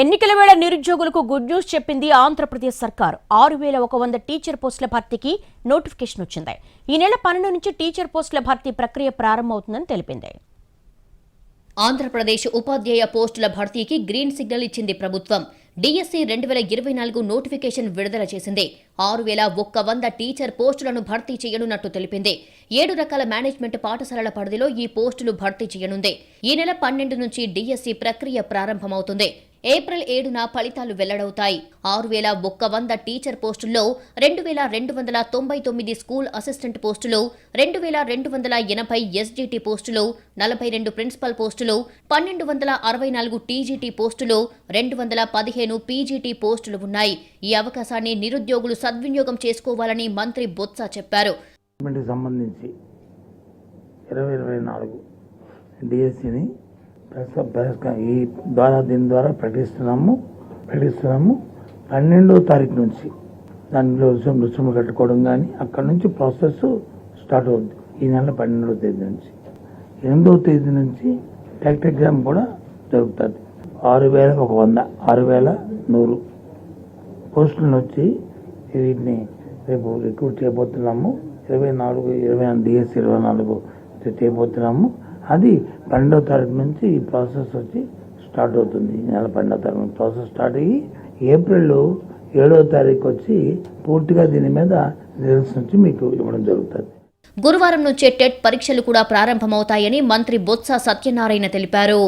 ఎన్నికల వేళ నిరుద్యోగులకు గుడ్ న్యూస్ చెప్పింది ఆంధ్రప్రదేశ్ సర్కార్. ఆరు వేల ఒక వంద టీచర్ పోస్టుల భర్తీకి నోటిఫికేషన్ వచ్చింది. ఈ నెల పన్నెండు నుంచి టీచర్ పోస్టుల భర్తీ ప్రక్రియ ప్రారంభమవుతుందని తెలిపింది. ఆంధ్రప్రదేశ్ ఉపాధ్యాయ పోస్టుల భర్తీకి గ్రీన్ సిగ్నల్ ఇచ్చింది ప్రభుత్వం. డిఎస్సి రెండు వేల ఇరవై నాలుగు నోటిఫికేషన్ విడుదల చేసింది. ఆరు వేల ఒక్క వంద టీచర్ పోస్టులను భర్తీ చేయనున్నట్టు తెలిపింది. ఏడు రకాల మేనేజ్మెంట్ పాఠశాలల పరిధిలో ఈ పోస్టులు భర్తీ చేయనుంది. ఈ నెల పన్నెండు నుంచి డిఎస్సి ప్రక్రియ ప్రారంభమవుతుంది. ఏప్రిల్ ఏడున ఫలితాలు వెల్లడవుతాయి. ఆరు వేల ఒక్క వంద టీచర్ పోస్టుల్లో రెండు వేల రెండు వందల తొంభై తొమ్మిది స్కూల్ అసిస్టెంట్ పోస్టులు రెండు వేల రెండు వందల ఎనభై ఎస్జీటీ పోస్టులు నలభై రెండు ప్రిన్సిపల్ పోస్టులు పన్నెండు వందల అరవై నాలుగు టీజీటీ పోస్టులు రెండు వందల పదిహేను పీజీటీ పోస్టులు ఉన్నాయి. ఈ అవకాశాన్ని నిరుద్యోగులు సద్వినియోగం చేసుకోవాలని మంత్రి బొత్స చెప్పారు. గవర్నమెంట్కి సంబంధించి ఇరవై ఇరవై నాలుగు డిఎస్సిని ఈ ద్వారా దీని ద్వారా ప్రకటిస్తున్నాము ప్రకటిస్తున్నాము. పన్నెండో తారీఖు నుంచి దానిలో రుసుము రుసుము కట్టుకోవడం కానీ అక్కడ నుంచి ప్రాసెస్ స్టార్ట్ అవుద్ది. ఈ నెల పన్నెండవ తేదీ నుంచి. ఎనిమిదవ తేదీ నుంచి టెక్ట్ ఎగ్జామ్ కూడా జరుగుతుంది. ఆరు వేల ఒక వంద ఆరు వేల నూరు పోస్టులను వచ్చి వీటిని రేపు రిక్రూట్ చేయబోతున్నాము. ఇరవై నాలుగు ఇరవై డిఎస్ ఇరవై నాలుగు చేయబోతున్నాము. అది పన్నెండవ తారీఖు నుంచి ఈ ప్రాసెస్ వచ్చి స్టార్ట్ అవుతుంది. ఈ నెల పన్నెండవ తారీఖు ప్రాసెస్ స్టార్ట్ అయ్యి ఏప్రిల్ ఏడవ తారీఖు వచ్చి పూర్తిగా దీని మీద రిజల్ట్స్ నుంచి మీకు ఇవ్వడం జరుగుతుంది. గురువారం నుంచే టెట్ పరీక్షలు కూడా ప్రారంభమవుతాయని మంత్రి బొత్స సత్యనారాయణ తెలిపారు.